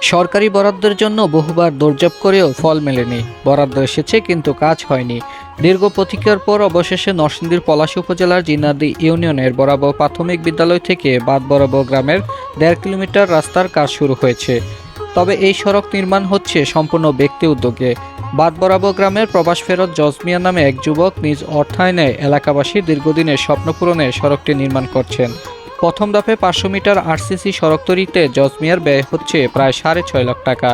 সরকারি বরাদ্দের জন্য বহুবার দৌড়ঝাঁপ করেও ফল মেলেনি। বরাদ্দ এসেছে কিন্তু কাজ হয়নি। দীর্ঘ প্রতীক্ষার পর অবশেষে নরসিংদীর পলাশ উপজেলার জিনাদি ইউনিয়নের বরাবর প্রাথমিক বিদ্যালয় থেকে বাদ বরাবর গ্রামের দেড় কিলোমিটার রাস্তার কাজ শুরু হয়েছে। তবে এই সড়ক নির্মাণ হচ্ছে সম্পূর্ণ ব্যক্তি উদ্যোগে। বাদ বরাবর গ্রামের প্রবাস ফেরত জজমিয়া নামে এক যুবক নিজ অর্থায়নে এলাকাবাসী দীর্ঘদিনের স্বপ্ন পূরণে সড়কটি নির্মাণ করছেন। প্রথম ধাপে পাঁচশো মিটার আরসিসি সড়ক তৈরিতে জজমিয়ার ব্যয় হচ্ছে প্রায় সাড়ে ছয় লাখ টাকা।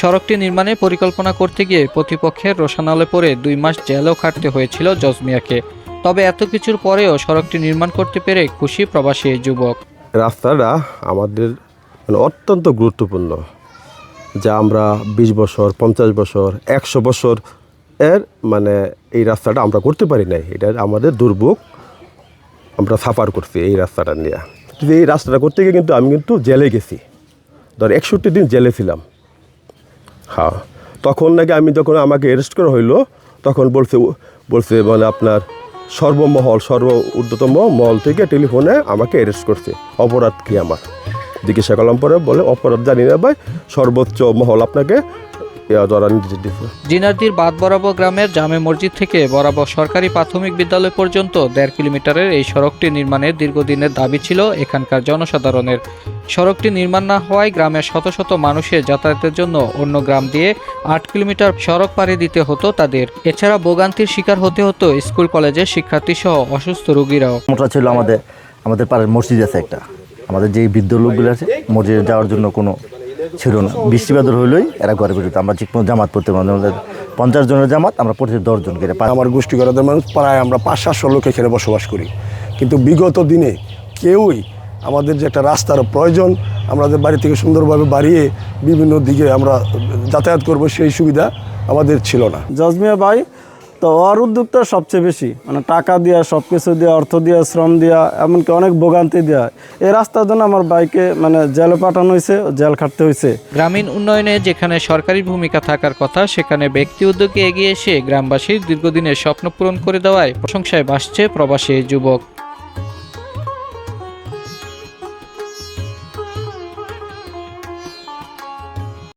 সড়কটি নির্মাণে পরিকল্পনা করতে গিয়ে প্রতিপক্ষের রোশানালে পড়ে দুই মাস জেলেও খাটতে হয়েছিল জজমিয়াকে। তবে এত কিছুর পরেও সড়কটি নির্মাণ করতে পেরে খুশি প্রবাসী এই যুবক। রাস্তাটা আমাদের মানে অত্যন্ত গুরুত্বপূর্ণ। যা আমরা বিশ বছর, পঞ্চাশ বছর, একশো বছর এর মানে এই রাস্তাটা আমরা করতে পারি নাই। এটা আমাদের দুর্ভোগ। আমরা সাফার করছি এই রাস্তাটা নিয়ে। এই রাস্তাটা করতে গিয়ে কিন্তু আমি কিন্তু জেলে গেছি। ধর একষট্টি দিন জেলে ছিলাম। হ্যাঁ তখন নাকি আমি যখন আমাকে অ্যারেস্ট করা হইল, তখন বলছে বলছে মানে আপনার সর্বমহল, সর্ব ঊর্ধ্বতম মহল থেকে টেলিফোনে আমাকে অ্যারেস্ট করছে। অপরাধ কি আমার? জিজ্ঞাসা করলাম পরে বলে, অপরাধ জানি না ভাই, সর্বোচ্চ মহল আপনাকে জিনারদির বাদ বরাবর গ্রামের জামে মসজিদ থেকে বরাবর সরকারি প্রাথমিক বিদ্যালয় পর্যন্ত দেড় কিলোমিটারের এই সড়কটি নির্মাণের দীর্ঘদিনের দাবি ছিল এখানকার জনসাধারণের। সড়কটি নির্মাণ না হওয়ায় গ্রামের শত শত মানুষের যাতায়াতের জন্য অন্য গ্রাম দিয়ে আট কিলোমিটার সড়ক পাড়ি দিতে হতো তাদের। এছাড়া ভোগান্তির শিকার হতে হতো স্কুল কলেজের শিক্ষার্থী সহ অসুস্থ রোগীরাও। মোটা ছিল আমাদের আমাদের পাড়ার মসজিদ আছে একটা। আমাদের যে বৃদ্ধ লোকগুলো আছে মসজিদে যাওয়ার জন্য কোনো ছিল না। বৃষ্টি বাদল হইলেই এরা ঘরে বেরোতো আমরা ঠিক মতো জামাত পড়তে পারতাম। আমাদের পঞ্চাশ জনের জামাত আমরা পড়তে দশ জন করে। আমার গোষ্ঠীগতদের মানুষ প্রায় আমরা পাঁচ সাতশো লোক এখানে বসবাস করি। কিন্তু বিগত দিনে কেউই আমাদের যে একটা রাস্তার প্রয়োজন আমাদের বাড়ি থেকে সুন্দরভাবে বাড়িয়ে বিভিন্ন দিকে আমরা যাতায়াত করব সেই সুবিধা আমাদের ছিল না। জজমিয়া ভাই তো ওর উদ্যোগটা সবচেয়ে বেশি। মানে টাকা দেওয়া সব কিছু দেওয়া অর্থ দেওয়া শ্রম দেওয়া এমনকি অনেক ভোগান্তি দেওয়া এই রাস্তার জন্য আমার বাইকে মানে জেলে পাঠানো হয়েছে, জেল খাটতে হয়েছে। গ্রামীণ উন্নয়নে যেখানে সরকারি ভূমিকা থাকার কথা, সেখানে ব্যক্তি উদ্যোগে এগিয়ে এসে গ্রামবাসীর দীর্ঘদিনের স্বপ্ন পূরণ করে দেওয়ায় প্রশংসায় বাসছে প্রবাসী যুবক।